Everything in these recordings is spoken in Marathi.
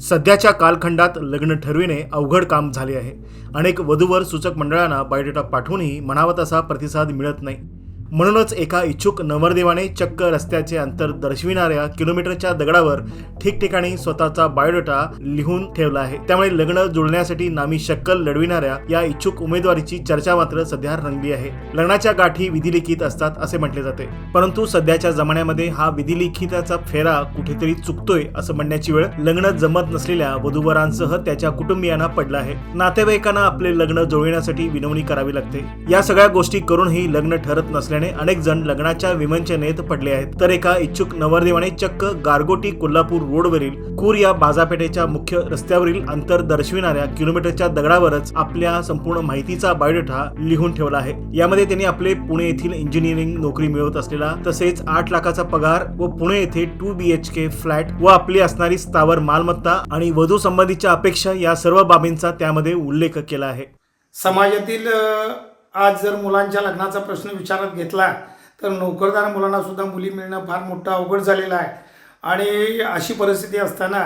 सध्याच्या कालखंडात लग्न ठरविणे अवघड काम झाले आहे. अनेक वधूवर सूचक मंडळांना बायोडेटा पाठवूनही म्हणावा तसा प्रतिसाद मिळत नाही. म्हणूनच एका इच्छुक नवरदेवाने चक्क रस्त्याचे अंतर दर्शविणाऱ्या किलोमीटरच्या दगडावर ठिकठिकाणी स्वतःचा बायोडेटा लिहून ठेवला आहे. त्यामुळे लग्न जुळण्यासाठी नामी शक्कल लढविणाऱ्या या इच्छुक उमेदवारीची चर्चा मात्र सध्या रंगली आहे. लग्नाच्या गाठी विधिलिखित असतात असे म्हटले जाते. परंतु सध्याच्या जमान्यामध्ये हा विधिलिखिताचा फेरा कुठेतरी चुकतोय असं म्हणण्याची वेळ लग्न जमत नसलेल्या वधूवरांसह त्याच्या कुटुंबियांना पडला आहे. नातेवाईकांना आपले लग्न जुळविण्यासाठी विनवणी करावी लागते. या सगळ्या गोष्टी करूनही लग्न ठरत असल्याने अनेक जण लग्नाच्या विमंचनेत पडले आहेत. तर एका इच्छुक नवरदेवाने चक्क गारगोटी कोल्हापूर रोडवरील कूर या बाजारपेठेच्या मुख्य रस्त्यावरील अंतर दर्शविणाऱ्या किलोमीटरच्या दगडावरच आपल्या संपूर्ण माहितीचा बायोडेटा लिहून ठेवला आहे. यामध्ये त्यांनी आपले पुणे येथील इंजिनिअरिंग नोकरी मिळवत असलेला तसेच आठ लाखाचा पगार व पुणे येथे two B H K flat व आपली असणारी स्थावर मालमत्ता आणि वधू संबंधीच्या अपेक्षा या सर्व बाबींचा त्यामध्ये उल्लेख केला आहे. समाजातील आज जर मुलांच्या लग्नाचा प्रश्न विचारात घेतला तर नोकरदार मुलांना सुद्धा मुली मिळणं फार मोठं अवघड झालेलं आहे. आणि अशी परिस्थिती असताना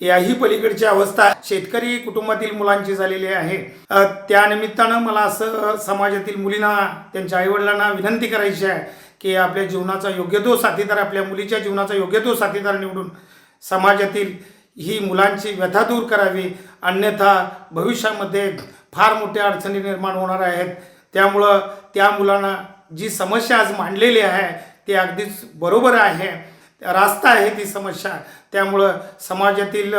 याही पलीकडची अवस्था शेतकरी कुटुंबातील मुलांची झालेली आहे. त्यानिमित्तानं मला असं समाजातील मुलींना त्यांच्या आईवडिलांना विनंती करायची आहे की आपल्या जीवनाचा योग्य तो साथीदार आपल्या मुलीच्या जीवनाचा योग्य तो साथीदार निवडून समाजातील ही मुलांची व्यथा दूर करावी. अन्यथा भविष्यामध्ये फार मोठ्या अडचणी निर्माण होणार आहेत. त्यामुळं त्या मुलांना जी समस्या आज मांडलेली आहे ती अगदीच बरोबर आहे. रास्ता आहे ती समस्या. त्यामुळं समाजातील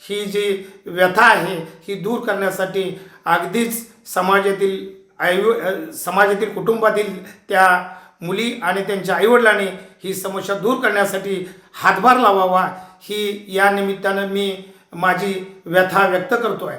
ही जी व्यथा आहे ही दूर करण्यासाठी अगदीच समाजातील आयु समाजातील कुटुंबातील त्या मुली आणि त्यांच्या आईवडिलांनी ही समस्या दूर करण्यासाठी हातभार लावावा. ही या निमित्तानं मी माझी व्यथा व्यक्त करतो आहे